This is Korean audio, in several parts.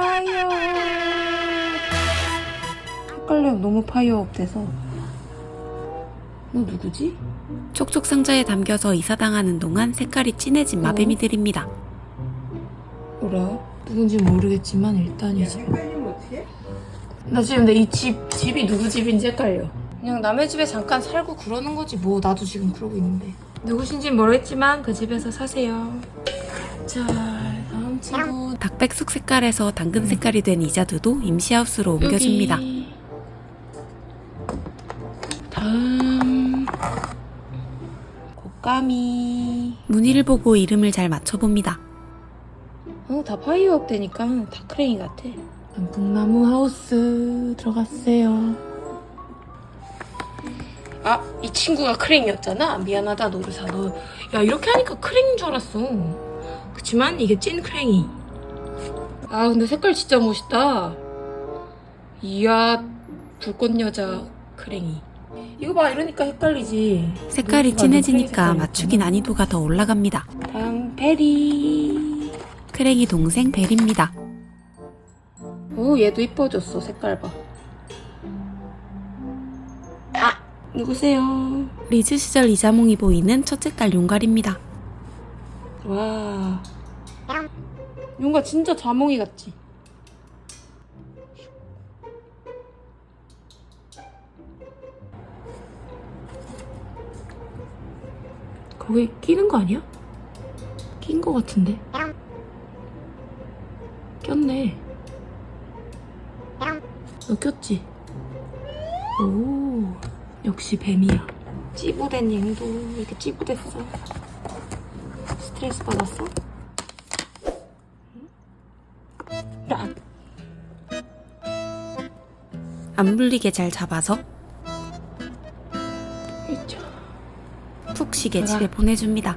파이어 헷갈려 너무 파이어업 돼서 너 누구지? 촉촉 상자에 담겨서 이사당하는 동안 색깔이 진해진 어? 마뱀이들입니다. 뭐라? 누군지 모르겠지만 일단이지 나 지금 내 이 집 집이 누구 집인지 헷갈려. 그냥 남의 집에 잠깐 살고 그러는 거지 뭐 나도 지금 그러고 있는데. 누구신지 모르겠지만 그 집에서 사세요. 자 친구 닭백숙 색깔에서 당근 색깔이 된 이자드도 임시하우스로 옮겨줍니다. 여기. 다음 곶감이 무늬를 보고 이름을 잘 맞춰봅니다. 어, 다 파이어업 되니까 다 크레인 같아. 단풍나무 하우스 들어갔어요. 아, 이 친구가 크랭이었잖아. 미안하다, 노르사. 너, 야, 이렇게 하니까 크랭인 줄 알았어. 그치만 이게 찐 크랭이. 아, 근데 색깔 진짜 멋있다. 이야, 불꽃 여자 크랭이. 이거 봐, 이러니까 헷갈리지. 색깔이 진해지니까 맞추기. 난이도가 더 올라갑니다. 다음, 베리. 크랭이 동생 벨입니다. 오, 얘도 이뻐졌어. 색깔 봐. 아, 누구세요? 리즈 시절 이자몽이 보이는 첫째 딸 용갈입니다. 와. 뭔가 진짜 자몽이 같지? 거기 끼는 거 아니야? 낀 거 같은데? 꼈네. 너 꼈지? 오, 역시 뱀이야. 찌부된 앵도 이렇게 찌부됐어. 스트레스 받았어? 나안 물리게 잘 잡아서. 푹 쉬게. 집에 보내줍니다.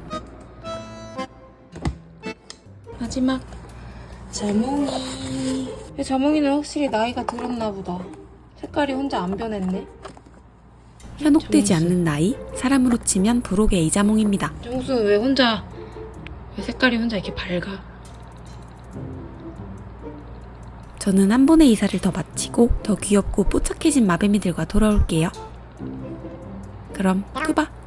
마지막 자몽이. 자몽이는 확실히 나이가 들었나 보다. 색깔이 혼자 안 변했네. 현혹되지 정수. 않는 나이, 사람으로 치면 부록의 이자몽입니다. 정수는 왜 혼자 왜 색깔이 혼자 이렇게 밝아? 저는 한 번의 이사를 더 마치고 더 귀엽고 뽀짝해진 마뱀이들과 돌아올게요. 그럼 끄바.